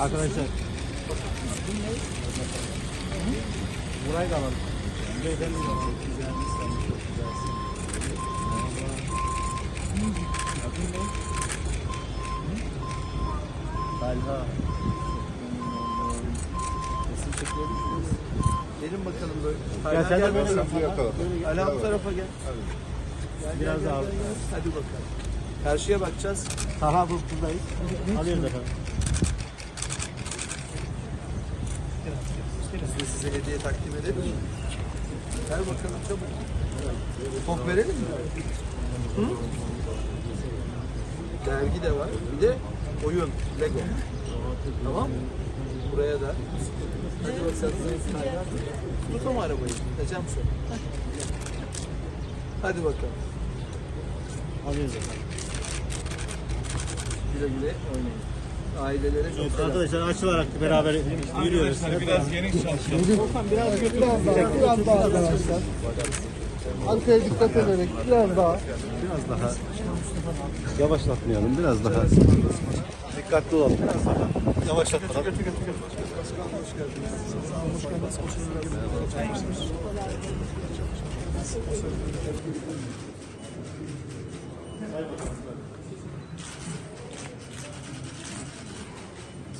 Arkadaşlar. Burayı da alalım. Beyefendi de alalım. Talha. Resim çekiyoruz muyuz? Gelin bakalım böyle. Gel sen de gel böyle bakalım. Böyle gel. Ali bu tarafa gel. Hadi. Biraz daha. Hadi bakalım. Karşıya bakacağız. Talha bu buradayız. Alıyoruz efendim. Biz de size hediye takdim edelim mi? Ver bakalım çabuk. Top verelim mi? Hı? Dergi de var. Bir de oyun. Lego. Tamam mı? Buraya da. Hadi bakalım. Tutam arabayı. Necem sonra. Hadi bakalım. Alıyoruz efendim. Güle güle oynayın. Ailelere çok Evet, arkadaşlar açılarak beraber yürüyoruz. Biraz geniş çalışalım. Biraz biraz daha, biraz daha arkadaşlar. Arkaya dikkat ederek biraz daha. Biraz daha. Yavaşlatmayalım, biraz daha. Dikkatli olalım. Biraz daha. Yavaşlatmayalım.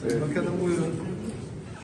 Bakalım buyurun.